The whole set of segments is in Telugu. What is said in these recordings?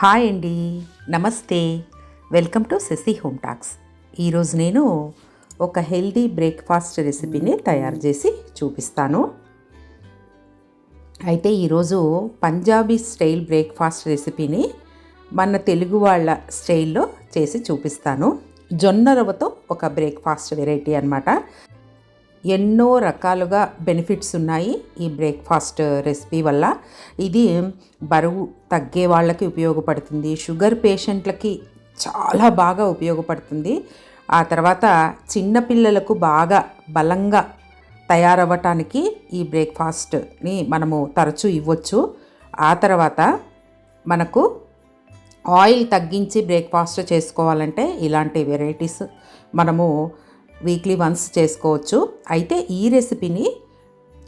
హాయ్ అండి. నమస్తే. Welcome to Shashi home talks. ఈరోజు నేను ఒక హెల్దీ బ్రేక్ఫాస్ట్ రెసిపీని తయారు చేసి చూపిస్తాను. అయితే ఈరోజు పంజాబీ స్టైల్ బ్రేక్ఫాస్ట్ రెసిపీని మన తెలుగు వాళ్ళ స్టైల్లో చేసి చూపిస్తాను. జొన్న రవ్వతో ఒక బ్రేక్ఫాస్ట్ వెరైటీ అనమాట ఎన్నో రకాలుగా బెనిఫిట్స్ ఉన్నాయి ఈ బ్రేక్ఫాస్ట్ రెసిపీ వల్ల. ఇది బరువు తగ్గే వాళ్ళకి ఉపయోగపడుతుంది. షుగర్ పేషెంట్లకి చాలా బాగా ఉపయోగపడుతుంది. ఆ తర్వాత చిన్నపిల్లలకు బాగా బలంగా తయారవ్వటానికి ఈ బ్రేక్ఫాస్ట్ని మనము తరచూ ఇవ్వచ్చు. ఆ తర్వాత మనకు ఆయిల్ తగ్గించి బ్రేక్ఫాస్ట్ చేసుకోవాలంటే ఇలాంటి వెరైటీస్ మనము వీక్లీ వన్స్ చేసుకోవచ్చు. అయితే ఈ రెసిపీని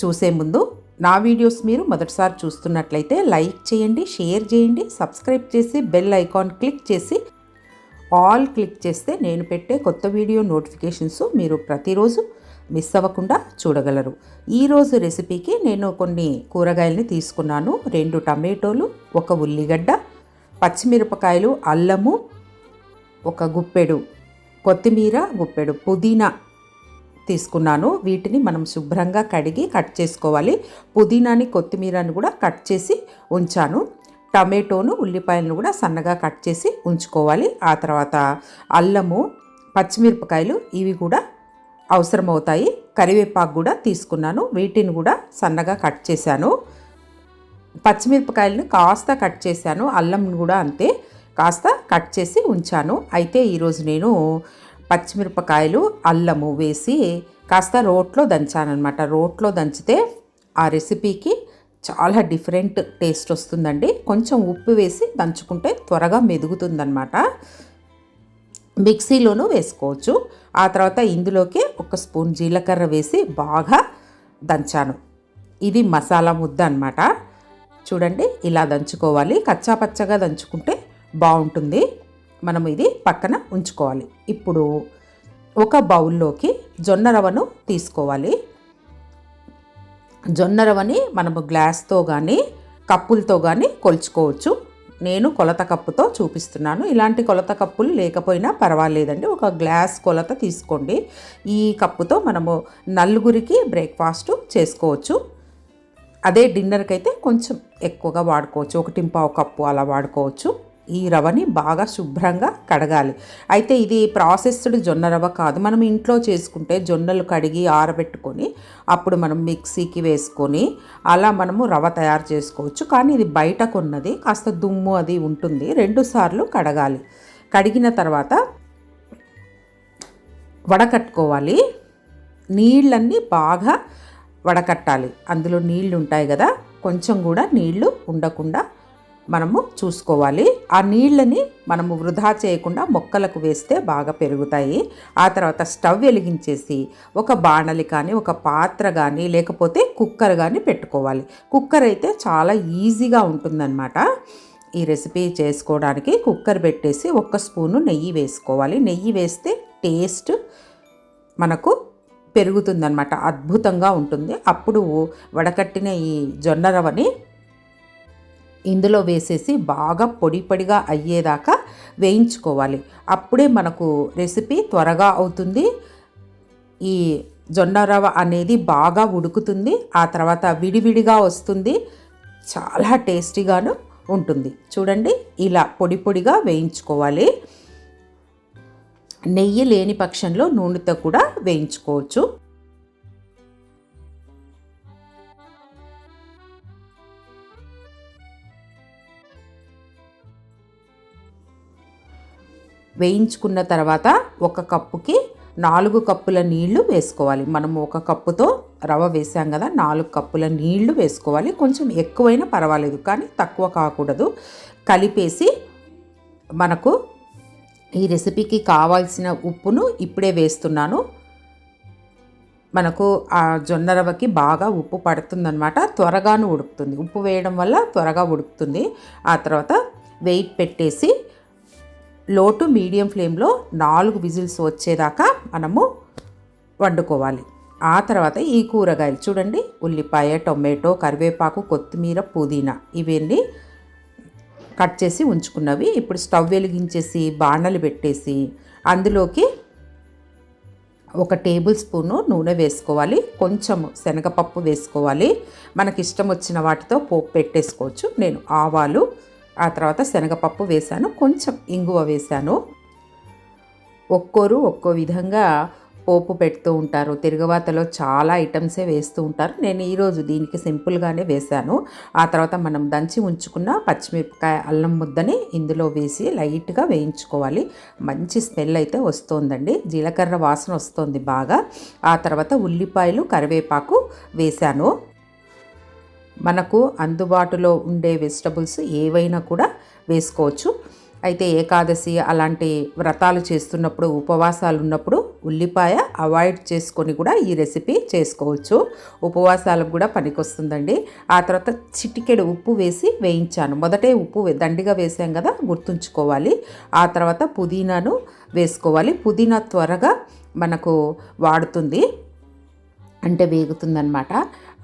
చూసే ముందు నా వీడియోస్ మీరు మొదటిసారి చూస్తున్నట్లయితే లైక్ చేయండి షేర్ చేయండి సబ్స్క్రైబ్ చేసి బెల్ ఐకాన్ క్లిక్ చేసి ఆల్ క్లిక్ చేస్తే నేను పెట్టే కొత్త వీడియో నోటిఫికేషన్స్ మీరు ప్రతిరోజు మిస్ అవ్వకుండా చూడగలరు. ఈరోజు రెసిపీకి నేను కొన్ని కూరగాయలని తీసుకున్నాను. రెండు టమాటోలు ఒక ఉల్లిగడ్డ పచ్చిమిరపకాయలు అల్లము ఒక గుప్పెడు కొత్తిమీర గుప్పెడు పుదీనా తీసుకున్నాను. వీటిని మనం శుభ్రంగా కడిగి కట్ చేసుకోవాలి. పుదీనాని కొత్తిమీరని కూడా కట్ చేసి ఉంచాను. టమాటోను ఉల్లిపాయలను కూడా సన్నగా కట్ చేసి ఉంచుకోవాలి. ఆ తర్వాత అల్లము పచ్చిమిరపకాయలు ఇవి కూడా అవసరమవుతాయి. కరివేపాకు కూడా తీసుకున్నాను. వీటిని కూడా సన్నగా కట్ చేశాను. పచ్చిమిరపకాయలను కాస్త కట్ చేశాను. అల్లం కూడా అంతే. కాస్త కట్ చేసి ఉంచాను. అయితే ఈరోజు నేను పచ్చిమిరపకాయలు అల్లము వేసి కాస్త రోట్లో దంచానమాట రోట్లో దంచితే ఆ రెసిపీకి చాలా డిఫరెంట్ టేస్ట్ వస్తుందండి. కొంచెం ఉప్పు వేసి దంచుకుంటే త్వరగా మెదుగుతుందనమాట మిక్సీలోనూ వేసుకోవచ్చు. ఆ తర్వాత ఇందులోకి ఒక స్పూన్ జీలకర్ర వేసి బాగా దంచాను. ఇది మసాలా ముద్ద అనమాట చూడండి ఇలా దంచుకోవాలి. కచ్చా పచ్చగా దంచుకుంటే బాగుంటుంది. మనం ఇది పక్కన ఉంచుకోవాలి. ఇప్పుడు ఒక బౌల్లోకి జొన్న రవ్వను తీసుకోవాలి. జొన్న రవ్వని మనము గ్లాస్తో కానీ కప్పులతో కానీ కొలుచుకోవచ్చు. నేను కొలత కప్పుతో చూపిస్తున్నాను. ఇలాంటి కొలత కప్పులు లేకపోయినా పర్వాలేదండి. ఒక గ్లాస్ కొలత తీసుకోండి. ఈ కప్పుతో మనము నలుగురికి బ్రేక్ఫాస్ట్ చేసుకోవచ్చు. అదే డిన్నర్కి అయితే కొంచెం ఎక్కువగా వాడుకోవచ్చు. ఒకటి పావు కప్పు అలా వాడుకోవచ్చు. ఈ రవ్వని బాగా శుభ్రంగా కడగాలి. అయితే ఇది ప్రాసెస్డ్ జొన్న రవ్వ కాదు. మనం ఇంట్లో చేసుకుంటే జొన్నలు కడిగి ఆరబెట్టుకొని అప్పుడు మనం మిక్సీకి వేసుకొని అలా మనము రవ్వ తయారు చేసుకోవచ్చు. కానీ ఇది బయట కొన్నది కాస్త దుమ్ము అది ఉంటుంది. రెండు సార్లు కడగాలి. కడిగిన తర్వాత వడకట్టుకోవాలి. నీళ్ళన్నీ బాగా వడకట్టాలి. అందులో నీళ్ళు ఉంటాయి కదా కొంచెం కూడా నీళ్ళు ఉండకుండా మనము చూసుకోవాలి. ఆ నీళ్ళని మనము వృధా చేయకుండా మొక్కలకు వేస్తే బాగా పెరుగుతాయి. ఆ తర్వాత స్టవ్ వెలిగించేసి ఒక బాణలి కానీ ఒక పాత్ర కానీ లేకపోతే కుక్కర్ కానీ పెట్టుకోవాలి. కుక్కర్ అయితే చాలా ఈజీగా ఉంటుందన్నమాట. ఈ రెసిపీ చేసుకోవడానికి కుక్కర్ పెట్టేసి ఒక్క స్పూను నెయ్యి వేసుకోవాలి. నెయ్యి వేస్తే టేస్ట్ మనకు పెరుగుతుందన్నమాట. అద్భుతంగా ఉంటుంది. అప్పుడు వడకట్టిన ఈ జొన్న రవ్వని ఇందులో వేసేసి బాగా పొడి పొడిగా అయ్యేదాకా వేయించుకోవాలి. అప్పుడే మనకు రెసిపీ త్వరగా అవుతుంది. ఈ జొన్న రవ్వ అనేది బాగా ఉడుకుతుంది. ఆ తర్వాత విడివిడిగా వస్తుంది. చాలా టేస్టీగాను ఉంటుంది. చూడండి ఇలా పొడి పొడిగా వేయించుకోవాలి. నెయ్యి లేని పక్షంలో నూనెతో కూడా వేయించుకోవచ్చు. వేయించుకున్న తర్వాత ఒక కప్పుకి నాలుగు కప్పుల నీళ్ళు వేసుకోవాలి. మనం ఒక కప్పుతో రవ్వ వేసాం కదా నాలుగు కప్పుల నీళ్ళు వేసుకోవాలి. కొంచెం ఎక్కువైనా పర్వాలేదు కానీ తక్కువ కాకూడదు. కలిపేసి మనకు ఈ రెసిపీకి కావాల్సిన ఉప్పును ఇప్పుడే వేస్తున్నాను. మనకు ఆ జొన్న రవ్వకి బాగా ఉప్పు పడుతుందనమాట త్వరగాను ఉడుకుతుంది. ఉప్పు వేయడం వల్ల త్వరగా ఉడుకుతుంది. ఆ తర్వాత వెయిట్ పెట్టేసి లో టు మీడియం ఫ్లేమ్లో నాలుగు విజిల్స్ వచ్చేదాకా మనము వండుకోవాలి. ఆ తర్వాత ఈ కూరగాయలు చూడండి. ఉల్లిపాయ టొమాటో కరివేపాకు కొత్తిమీర పుదీనా ఇవన్నీ కట్ చేసి ఉంచుకున్నవి. ఇప్పుడు స్టవ్ వెలిగించేసి బాణలు పెట్టేసి అందులోకి ఒక టేబుల్ స్పూను నూనె వేసుకోవాలి. కొంచెం శనగపప్పు వేసుకోవాలి. మనకి ఇష్టం వచ్చిన వాటితో పోపు పెట్టేసుకోవచ్చు. నేను ఆవాలు ఆ తర్వాత శనగపప్పు వేశాను కొంచెం ఇంగువ వేశాను. ఒక్కోరు ఒక్కో విధంగా పోపు పెడుతూ ఉంటారు. తిరగవాతలో చాలా ఐటమ్సే వేస్తూ ఉంటారు. నేను ఈరోజు దీనికి సింపుల్గానే వేశాను. ఆ తర్వాత మనం దంచి ఉంచుకున్న పచ్చిమిరపకాయ అల్లం ముద్దని ఇందులో వేసి లైట్గా వేయించుకోవాలి. మంచి స్మెల్ అయితే వస్తుందండి. జీలకర్ర వాసన వస్తుంది బాగా. ఆ తర్వాత ఉల్లిపాయలు కరివేపాకు వేశాను. మనకు అందుబాటులో ఉండే వెజిటబుల్స్ ఏవైనా కూడా వేసుకోవచ్చు. అయితే ఏకాదశి అలాంటి వ్రతాలు చేస్తున్నప్పుడు ఉపవాసాలు ఉన్నప్పుడు ఉల్లిపాయ అవాయిడ్ చేసుకొని కూడా ఈ రెసిపీ చేసుకోవచ్చు. ఉపవాసాలకు కూడా పనికొస్తుందండి. ఆ తర్వాత చిటికెడు ఉప్పు వేసి వేయించాను. మొదటే ఉప్పు దండిగా వేసాం కదా గుర్తుంచుకోవాలి. ఆ తర్వాత పుదీనాను వేసుకోవాలి. పుదీనా త్వరగా మనకు వాడుతుంది. అంటే వేగుతుందనమాట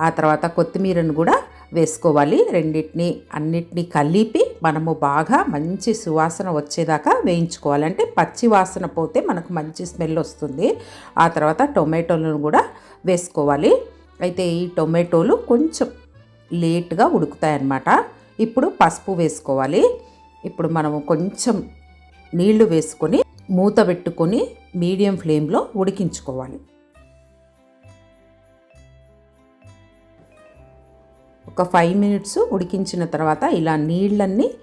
ఆ తర్వాత కొత్తిమీరను కూడా వేసుకోవాలి. రెండింటిని అన్నిటినీ కలిపి మనము బాగా మంచి సువాసన వచ్చేదాకా వేయించుకోవాలి. అంటే పచ్చి వాసన పోతే మనకు మంచి స్మెల్ వస్తుంది. ఆ తర్వాత టొమాటోలను కూడా వేసుకోవాలి. అయితే ఈ టొమాటోలు కొంచెం లేట్గా ఉడుకుతాయి అన్నమాట ఇప్పుడు పసుపు వేసుకోవాలి. ఇప్పుడు మనము కొంచెం నీళ్ళు వేసుకొని మూత పెట్టుకొని మీడియం ఫ్లేమ్లో ఉడికించుకోవాలి. ఒక ఫైవ్ మినిట్స్ ఉడికించిన తర్వాత ఇలా నీళ్ళన్నీ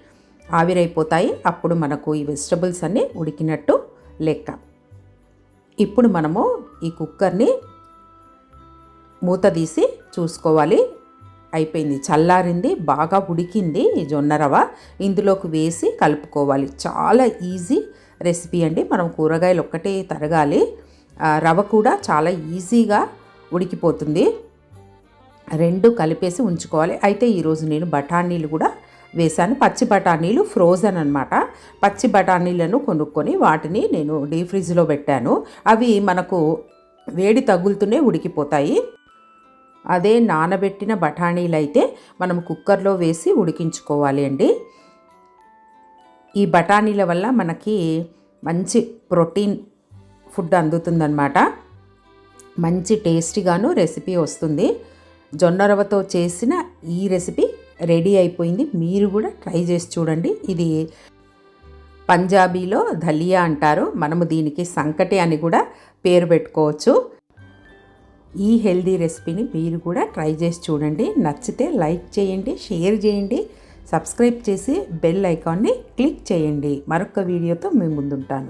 ఆవిరైపోతాయి. అప్పుడు మనకు ఈ వెజిటబుల్స్ అన్నీ ఉడికినట్టు లెక్క. ఇప్పుడు మనము ఈ కుక్కర్ని మూత తీసి చూసుకోవాలి. అయిపోయింది. చల్లారింది బాగా ఉడికింది ఈ జొన్న రవ ఇందులోకి వేసి కలుపుకోవాలి. చాలా ఈజీ రెసిపీ అండి. మనం కూరగాయలు ఒక్కటే తరగాలి. రవ కూడా చాలా ఈజీగా ఉడికిపోతుంది. రెండు కలిపేసి ఉంచుకోవాలి. అయితే ఈరోజు నేను బఠానీలు కూడా వేశాను. పచ్చి బఠానీలు ఫ్రోజన్ అనమాట పచ్చి బఠానీలను కొనుక్కొని వాటిని నేను డీ ఫ్రిడ్జ్లో పెట్టాను. అవి మనకు వేడి తగులుతూనే ఉడికిపోతాయి. అదే నానబెట్టిన బఠానీలు అయితే మనం కుక్కర్లో వేసి ఉడికించుకోవాలి అండి. ఈ బఠానీల వల్ల మనకి మంచి ప్రోటీన్ ఫుడ్ అందుతుందన్నమాట. మంచి టేస్టీగాను రెసిపీ వస్తుంది. జొన్న రవ్వతో చేసిన ఈ రెసిపీ రెడీ అయిపోయింది. మీరు కూడా ట్రై చేసి చూడండి. ఇది పంజాబీలో ధలియా అంటారు. మనము దీనికి సంకటి అని కూడా పేరు పెట్టుకోవచ్చు. ఈ హెల్దీ రెసిపీని మీరు కూడా ట్రై చేసి చూడండి. నచ్చితే లైక్ చేయండి షేర్ చేయండి సబ్స్క్రైబ్ చేసి బెల్ ఐకాన్ని క్లిక్ చేయండి. మరొక వీడియోతో మేము ముందుంటాను.